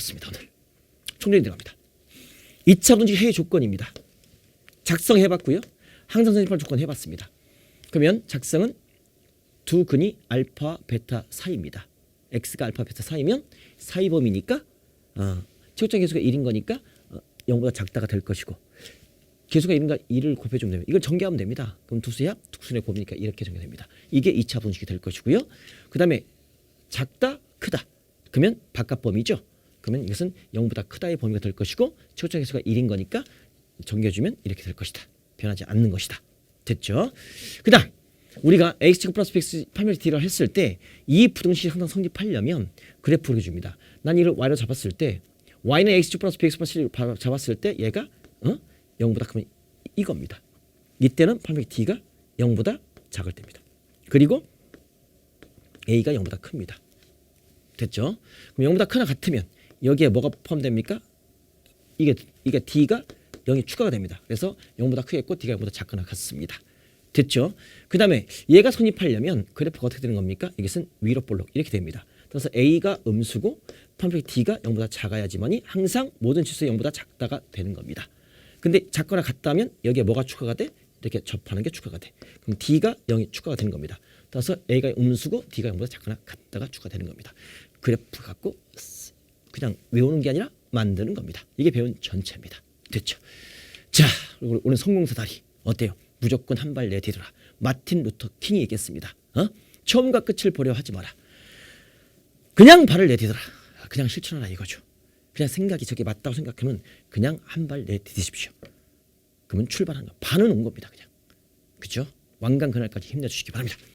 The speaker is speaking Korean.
배웠습니다. 오늘. 총론이 들어갑니다. 2차 분식 회의 조건입니다. 작성해봤고요. 항상 선생님 조건 해봤습니다. 그러면 작성은 두 근이 알파 베타 사이입니다. x가 알파 베타 사이면 사이범위니까 어, 최고점 계수가 1인 거니까 어, 0보다 작다가 될 것이고 계수가 1인가 1을 곱해주면 됩니다. 이걸 전개하면 됩니다. 그럼 두수의 합, 두수의 곱이니까 이렇게 전개됩니다. 이게 2차 분식이 될 것이고요. 그 다음에 작다, 크다. 그러면 바깥 범위죠. 그러면 이것은 0보다 크다의 범위가 될 것이고 최고점 계수가 1인 거니까 전개해주면 이렇게 될 것이다. 변하지 않는 것이다. 됐죠? 그 다음 우리가 X제곱 플러스 판별 D를 했을 때 이 부등식이 항상 성립하려면 그래프를 줍니다. 난 이를 Y로 잡았을 때 Y는 X제곱 플러스 플러스 1을 잡았을 때 얘가 어? 0보다 크면 이겁니다. 이때는 D가 0보다 작을 때입니다. 그리고 A가 0보다 큽니다. 됐죠? 그럼 0보다 크나 같으면 여기에 뭐가 포함됩니까? 이게 이게 D가 0이 추가가 됩니다. 그래서 0보다 크겠고 D가 0보다 작거나 같습니다. 됐죠? 그 다음에 얘가 성립하려면 그래프가 어떻게 되는 겁니까? 이것은 위로 볼록 이렇게 됩니다. 그래서 A가 음수고 판별 D가 0보다 작아야지만이 항상 모든 치수의 0보다 작다가 되는 겁니다. 근데 작거나 같다면 여기에 뭐가 추가가 돼? 이렇게 접하는 게 추가가 돼. 그럼 D가 0이 추가가 되는 겁니다. 따라서 A가 음수고 D가 0보다 작거나 같다가 추가되는 겁니다. 그래프 갖고 그냥 외우는 게 아니라 만드는 겁니다. 이게 배운 전체입니다. 됐죠? 자, 오늘 성공사 다리 어때요? 무조건 한 발 내디뎌라. 마틴 루터 킹이 얘기했습니다. 어? 처음과 끝을 보려 하지 마라. 그냥 발을 내디뎌라. 그냥 실천하라 이거죠. 그냥 생각이 저게 맞다고 생각하면 그냥 한 발 내디디십시오. 그러면 출발한 거. 반은 온 겁니다. 그냥. 그죠? 왕관 그날까지 힘내주시기 바랍니다.